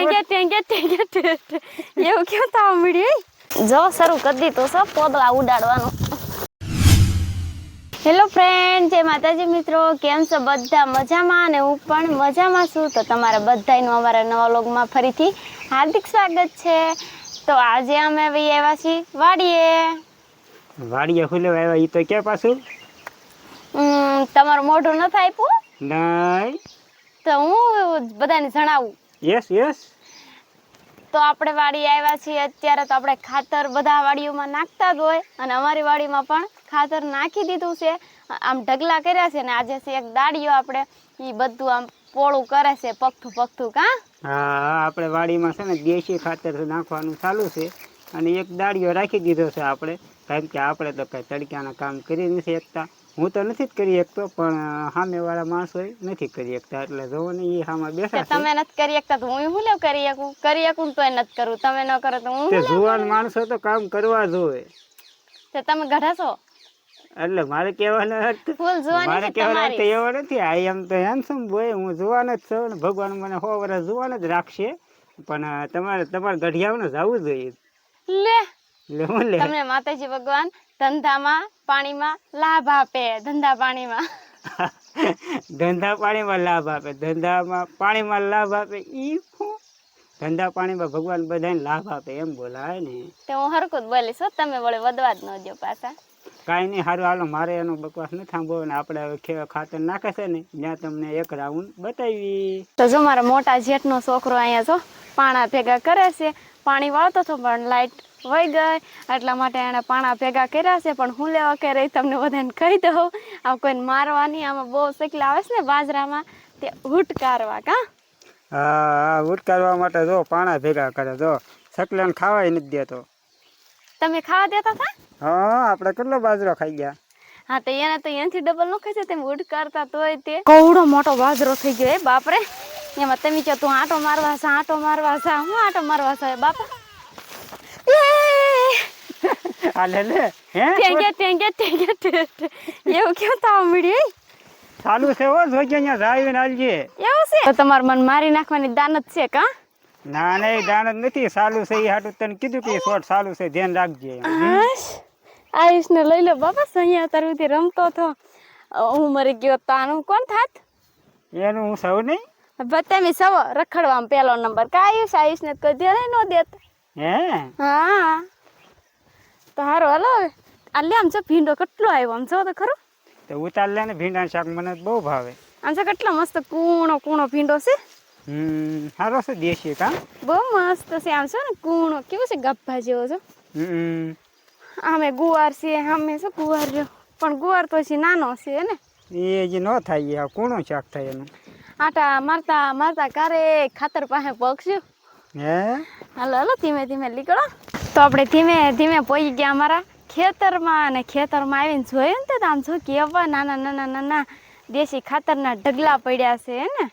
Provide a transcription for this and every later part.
ટેંગે ટેંગે ટેંગે. એવું કેવું થવા મળ્યું? જો શરૂ કરી દીધું છે પોદળા ઉડાડવાનું. હેલો ફ્રેન્ડ જય માતાજી મિત્રો. કેમ છો બધા? મજામાં? અને હું પણ મજામાં છું. તો તમારા બધાનું અમારા નવા લોગમાં ફરીથી હાર્દિક સ્વાગત છે. તો આજે અમે ભાઈ આવ્યા છીએ વાડીએ. વાડીએ ખુલ્લે આવ્યા ઈ તો ક્યાં પાછું? તમારું મોઢું નથી આપ્યું? નહીં તો હું બધાને જણાવું. યસ યસ તો આપણે વાડી આવ્યા છીએ અત્યારે તો આપણે ખાતર બધા વાડીઓમાં નાખતા જ હોય અને અમારી વાડીમાં પણ ખાતર નાખી દીધું છે. આમ ઢગલા કર્યા છે ને આજે છે એક દાડીઓ આપણે એ બધું આમ પોળું કરે છે પગથું પગથું કા? હા આપણે વાડીમાં છે ને દેશી ખાતર નાખવાનું ચાલુ છે અને એક દાળીઓ રાખી દીધો છે આપણે. કારણ કે આપણે તો કઈ તડક્યાના કામ કરી નથી શકતા. હું તો નથી જ કરી શકતો પણ સામેવાળા માણસો નથી કરી શકતા. એટલે જોવો ને એ સામે બેઠા તમે નથી કરી શકતા તો હું શું લેવ કરી શકું? કરી શકું તો નથી કરું. તમે ન કરો તો હું તે જુવાન? માણસો તો કામ કરવા જોવે. તો તમે ગઢા છો? એટલે મારે કહેવાનો મારે કહેવાનો અર્થ એવો નથી. આ એમ તો હેન્ડસમ બોય હું જોવાનો જ છું ભગવાન મને સો વર્ષ જોવાનો જ રાખશે. પણ તમારે તમારે ગઢિયાઓને જવું જોઈએ. લે તમને માતાજી ભગવાન ધંધામાં પાણીમાં લાભ આપે ધંધા પાણીમાં. ધંધા પાણીમાં લાભ આપે ધંધામાં પાણીમાં લાભ આપે ઈ ધંધા પાણીમાં ભગવાન બધાને લાભ આપે એમ બોલાય ને. તો હું હરકું જ બોલીશ તમે વળે વધવા જ ન જો પાછા. કાંઈ નહીં સારું હાલો મારે એનો બકવાસ નથી સાંભળવો ને આપણે હવે ખાતર નાખે છે ને ત્યાં તમને એક રાઉન્ડ બતાવી. તો જો મારા મોટા જેઠનો છોકરો અહીંયા જો પાણા ભેગા કરે છે પાણી વાળતો હતો પણ લાઈટ વહી ગઈ એટલા માટે એણે પાણા ભેગા કર્યા છે પણ હું લેવા કે રહી તમને બધાને કહી દઉં આમ કોઈને મારવાની આમાં બહુ શીખલા આવે છે ને બાજરામાં તે હુટકારવા કા? હા હુટકારવા માટે જો પાણા ભેગા કરે જો સકલાને ખાવાય નથી દેતો. તમે ખાવા દેતા હતા? હા આપણે કેટલો બાજરો ખાઈ ગયા? હા તો એને તો એનાથી ડબલ નો ખાય છે તેમ ઉડકારતા તોય તે. કવડો મોટો બાજરો થઈ ગયો એ બાપરે. એમાં તમે કહો તું આંટો મારવા જા આંટો મારવા જા હું આંટો મારવા જા બાપા. આ લે લે હે ટેંગે ટેંગે ટેંગે ટેંગે. એવું કેવું થવા મળ્યું ચાલુ છે હો જોજે અહીંયા જાવીને આલજે. એવું છે? તો તમારે મને મારી નાખવાની દાનત છે કા? ના નહીં દાણ જ નથી ચાલુ છે એ હાટું તને કીધું કે શોર્ટ ચાલુ છે ધ્યાન રાખજે. આશ આયુષને લઈ લો બાપા અહીંયા તરફથી રમતો હતો. હું મરી ગયો તાનું કોણ થાત? એનું હું સૌ નહીં. બતાવી સવ રખડવામાં પહેલો નંબર. કે આયુષ આયુષને કોઈ ધ્યાન ન દેત. હે? હા. તો હારો હાલો. આલે આમ છો ભીંડો કેટલો આવ્યો આમ છો તો ખરો. તો ઉતાર લે ને ભીંડા શાક મને બહુ ભાવે. આમ છો કેટલો મસ્ત કૂણો કૂણો ભીંડો છે. હમ હારો છે દેશી કા બહુ મસ્ત છે આમ છો ને કૂણો. કેવો છે ગપ્પા જેવો છો. હમ. આમે ગુવાર છીએ અમે શું ગુવાર રહ્યો? પણ ગુવાર તો હજી નાનો છે ને? એ જે ન થાય કૂણું શાક થાય એનું. આટા મારતા મારતા કારે ખાતર પાસે પગશું. હે? હાલો હાલો ધીમે ધીમે નીકળો. તો આપણે ધીમે ધીમે પહોંચી ગયા અમારા ખેતરમાં અને ખેતરમાં આવીને જોયું ને તો આમ શું કેવા નાના નાના નાના દેશી ખાતરના ઢગલા પડ્યા છે ને?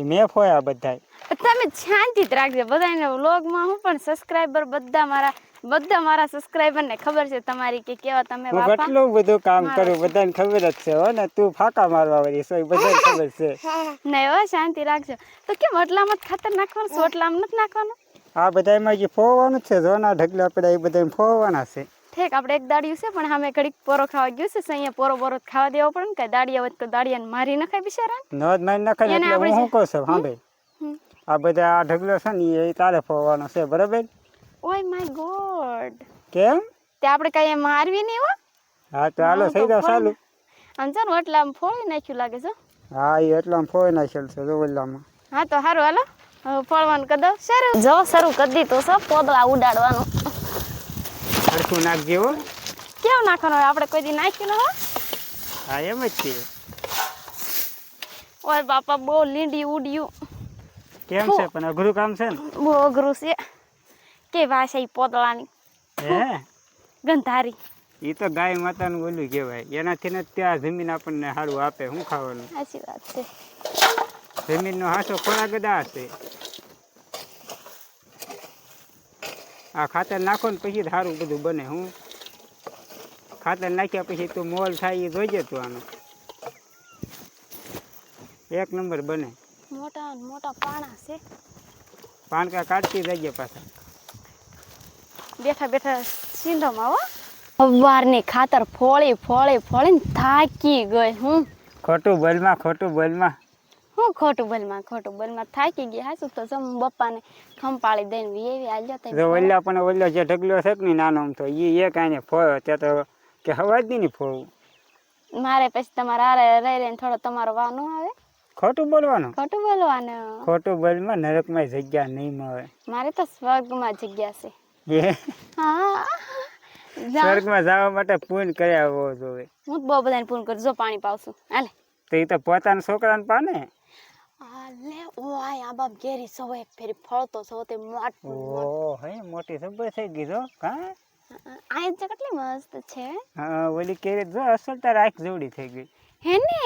એ મેં ફોયા બધા તમે શાંતિ જ રાખજો. બધાને વ્લોગમાં હું પણ સબસ્ક્રાઈબર બધા મારા બધા મારા સબસ્ક્રાઇબર ને ખબર છે તમારી કે કેવા તમે બાપા? કેટલું બધું કામ કરું બધાને ખબર જ છે હો ને તું ફાકા મારવા વાળી છો બધાને ખબર છે. નહીં હો શાંતિ રાખજો. તો કેમ એટલામાં જ ખાતર નાખવાનું સોટલામાં નથી નાખવાનું? આ બધા એમાં જે ફોવાનું છે જોના ઢગલા પડ્યા એ બધા ફોવાના છે. ઠેક આપણે એક દાડિયું છે પણ સામે ઘડીક પોરો ખાવા ગયું છે અહીંયા પોરો બોરો ખાવા દેવો પડે ને કે દાડિયા હોય તો દાડિયાને મારી નખાય બિચારા નોંધ મારી નાખે ને એને એટલે હું શું કહું છું હા ભાઈ આ બધા આ ઢગલો છે ને એ તારે ફોવાનો છે બરાબર? ઓય માય ગોડ. કેમ? તે આપણે કઈ એમ મારવી નહીં હો. હા તો હાલો થઈ જાવ ચાલુ. આમ ને એટલે ફોડી નાખ્યું લાગે છે. હા એ એટલા ફોઈ નાખેલ છે જો ઓલામાં. હા તો સારું હાલો. ફળવાનું કરી દઉં. શરૂ? જો શરૂ કરી દીધું છે પોદળા ઉડાડવાનું. સરખું નાખજે હો. કેવું નાખવાનું હોય? આપણે કોઈ દી નાખ્યું ન હો? હા એમ જ છે. ઓય બાપા બહુ લીંડી ઉડ્યું. કેમ છે? પણ અઘરું કામ છે ને? બહુ અઘરું છે. કે ભાષા એ પોદળાની? હે? ગંધારી. એ તો ગાય માતાનું ઓલું કહેવાય. એનાથી ને ત્યાં જમીન આપણને સારું આપે. શું ખાવાનું? સાચી વાત છે. જમીનનો હાસો ખોરાક જ આ છે આ ખાતર નાખો ને પછી સારું બધું બને હું? ખાતર નાખ્યા પછી તું મોલ થાય એ જોઈજે તું આનો. એક નંબર બને. મોટા મોટા પાણા છે. પાણકા કાઢતી જઈએ પાછા. બેઠા બેઠા સિંધોમાં હો સવારની ખાતર ફોળી ફોળી ફોળીને થાકી ગઈ હું. ખોટું બોલમાં ખોટું બોલમાં. હું ખોટું બોલમાં ખોટું બોલમાં થાકી ગઈ. હાસુ તો સમ બપ્પાને ખંપાળી દઈને એવી આલ્યો તો. જો ઓલ્યા પણ ઓલ્યો જે ઢગલો છે કે નાનો આમ તો એ એક આને ફોયો. ત્યાં તો કે હવા જ નહીં ફોવું. મારે પછી તમારે આરે રહી રહીને થોડો તમારો વાનું ન આવે. ખોટું બોલવાનું? ખોટું બોલવાનું. ખોટું બોલમાં નરકમાં જગ્યા નહીં મળે. મારે તો સ્વર્ગમાં જગ્યા છે. એ. સ્વર્ગમાં જવા માટે પૂન કર્યા હોવો. જોવે હું બહુ બધાને ફોન કરું જો પાણી પાવશું. હાલે. તો એ તો પોતાના છોકરાને પાને? લે ઓય આ બાપ ઘેરી સૌ ફેરી ફળતો સૌ તે મોટ ઓ હે મોટી સબર થઈ ગઈ જો કા? આ જ કેટલી મસ્ત છે. હા ઓલી કેરી જો અસલ તાર આંખ જોડી થઈ ગઈ. હે ને?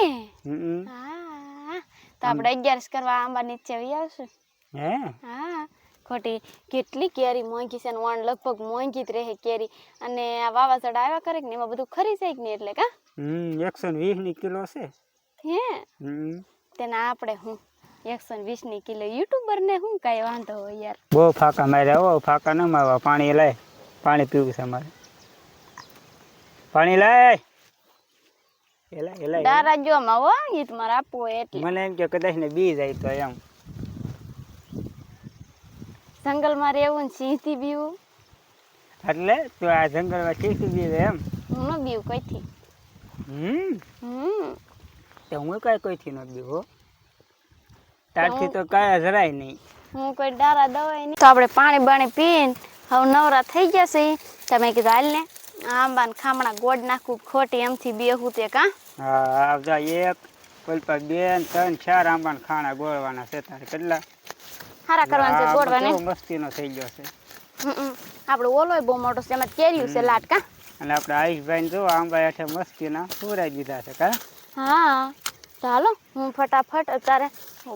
હા. તો આપણે અગિયારસ કરવા આંબા નીચે આવી આવશું. હે? હા. ખોટી કેટલી કેરી મોંઘી છે ને વણ લગભગ મોંઘી જ રહે કેરી. અને આ વાવાઝોડા આવ્યા કરે ને એમાં બધું ખરી જાય કે નહીં એટલે કા? હમ એકસો વીસની કિલો છે. હે? તેના આપણે હું એકસો વીસની કિલો યુટ્યુબર ને શું કઈ વાંધો હોય યાર. બહુ ફાકા માર્યા હો ફાકા ન મારવા. પાણી લાય. પાણી પીવું છે મારે પાણી લાય. એલા એલા એલા. જો જોમાં હો તમારે આપવું હોય એટલે. મને એમ કે કદાચ ને બી જાય તો એમ. જંગલમાં રહેવું ને સિંહથી બીવું. એટલે તું આ જંગલમાં સિંહથી બી એમ? હું ન બીવું કોઈથી. હમ? હમ. તો હું કાંઈ કોઈથી ન બીવો તારથી તો કાંઈ જરાય નહીં. હું કોઈ દારા દવાય નહીં. તો આપણે પાણી બાણી પીને હવે નવરા થઈ ગયા છે. તમે કીધું હાલ ને આંબા ને ખામણા ગોળ નાખું ખોટી એમથી બેહું તે કાં? હા આવતા એક પર બે ત્રણ ચાર આંબાના ખાણા ગોળવાના છે. તારે કેટલા? હારા કરવાનું છે ગોળવાને કેવો મસ્તીનો થઈ ગયો છે. આપણો ઓલોય બહુ મોટો છે એમાં કેરીયું છે લાટ કાં? અને આપણે આયુષભાઈ જો આંબા હેઠે મસ્તીના સુરાઈ દીધા છે કા? હા. ચાલો હું ફટાફટ અત્યારે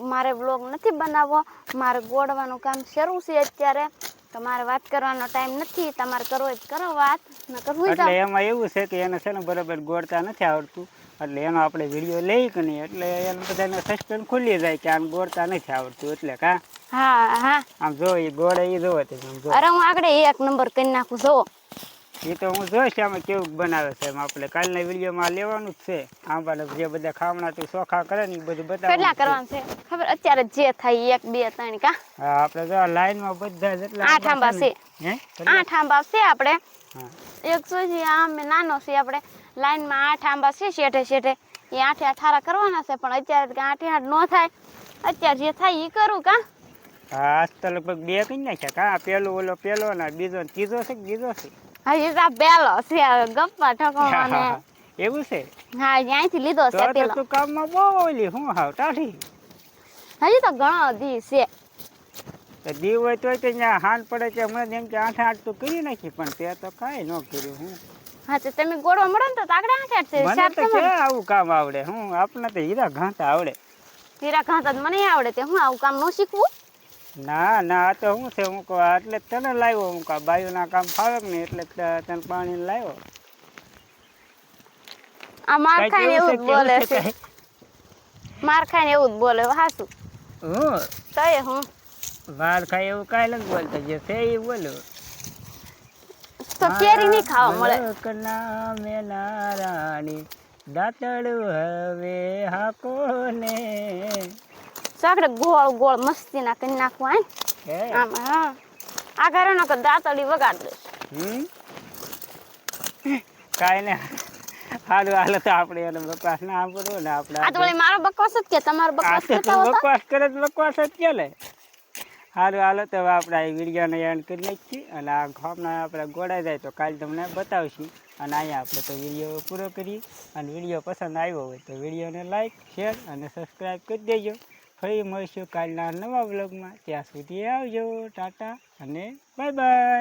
મારે બ્લોગ નથી બનાવવો મારે ગોળવાનું કામ શરૂ છે અત્યારે. તો મારે વાત કરવાનો ટાઈમ નથી તમારે કરવો જ કરો વાત ન કરવું એટલે એમાં એવું છે કે એને છે ને બરાબર ગોળતા નથી આવડતું એટલે એનો આપણે વીડિયો લઈ કે નહીં એટલે એને બધાને સસ્પેન્ડ ખુલી જાય કે આને ગોળતા નથી આવડતું એટલે કા? હા હા. આમ જો એ ગોળે એ જોવે તે આમ જો. અરે હું આગળ એક નંબર કરી નાખું જો. એ તો હું જોઈશ આમાં કેવું બનાવે છે એમ આપણે કાલના વિડીયોમાં લેવાનું જ છે. આંબાને જે બધા ખામણા તું ચોખા કરે ને એ બધું કેટલા કરવાનું છે? ખબર અત્યારે જે થાય એક બે ત્રણ કા? હા આપણે જો લાઈનમાં બધા જેટલા આઠ આંબા છે હે? આઠ આંબા છે આપણે. એક એક જે આમ નાનો છે આપણે લાઈનમાં આઠ આંબા છે શેઠે શેઠે. એ આઠે આઠારા કરવાના છે પણ અત્યારે આઠે આઠ ન થાય. અત્યારે જે થાય એ કરું કા? હા આજ તો લગભગ બે કઈ નાખ્યા કા પેલો ઓલો પેલો ને બીજો ત્રીજો છે બીજો છે? હજી તો પેલો છે ગપ્પા ઠકવાનો એવું છે? હા ત્યાંથી લીધો છે પેલો. તો કામમાં બહુ ઓલી હું હાવ ટાઢી. હજી તો ઘણો દી છે. તો દીવ હોય તે ત્યાં હાન પડે છે. હમણાં એમ કે આઠ આઠ તો કરી નાખી પણ તે તો કાંઈ ન કર્યું હું. હા તો તમે ગોળવા મળો ને તો તાકડે આઠ આઠ છે. મને તો તમારે. આવું કામ આવડે? હું આપણને તો હીરા ઘાંટા આવડે. હીરા ઘાંટા મને આવડે તે. હું આવું કામ ન શીખવું? ના ના આ તો શું છે હું કહું એટલે જ તને લાવ્યો હું કહું બાયુના કામ ફાવે કે નહીં એટલે તને પાણી લાવ્યો. આ માર ખાઈને એવું જ બોલે છે માર ખાઈને એવું જ બોલે હાસુ. હું? તય હું. માર ખાઈ એવું કાંઈ નથી બોલતો જે છે એ બોલો. તો કેરી નહીં ખાવા મળે. કના મેના રાણી દાંતડું હવે હાકો સાકડે ગોળ ગોળ મસ્તી ના કરી નાખવા હે? આમ હા. આ ઘરે નો દાંતડી વગાડ દે કાઈ ને. સારું હાલો તો આપણે એને બકવાસ ના આપડો ને આપણે આ તો મારો બકવાસ જ કે તમારો બકવાસ કરતા હોતા? બકવાસ કરે તો બકવાસ જ ચાલે સારું હાલો તો આપણે આ વિડીયોને એન્ડ કરી નાખીએ અને આ ગામના આપણે ગોળાઈ જાય તો કાલે તમને બતાવશું. અને અહીંયા આપણે તો વીડિયો પૂરો કરીએ. અને વીડિયો પસંદ આવ્યો હોય તો વિડીયોને લાઈક શેર અને સબસ્ક્રાઈબ કરી દેજો. ફરી મળીશું કાલના નવા બ્લોગમાં ત્યાં સુધી આવજો ટાટા અને બાય બાય.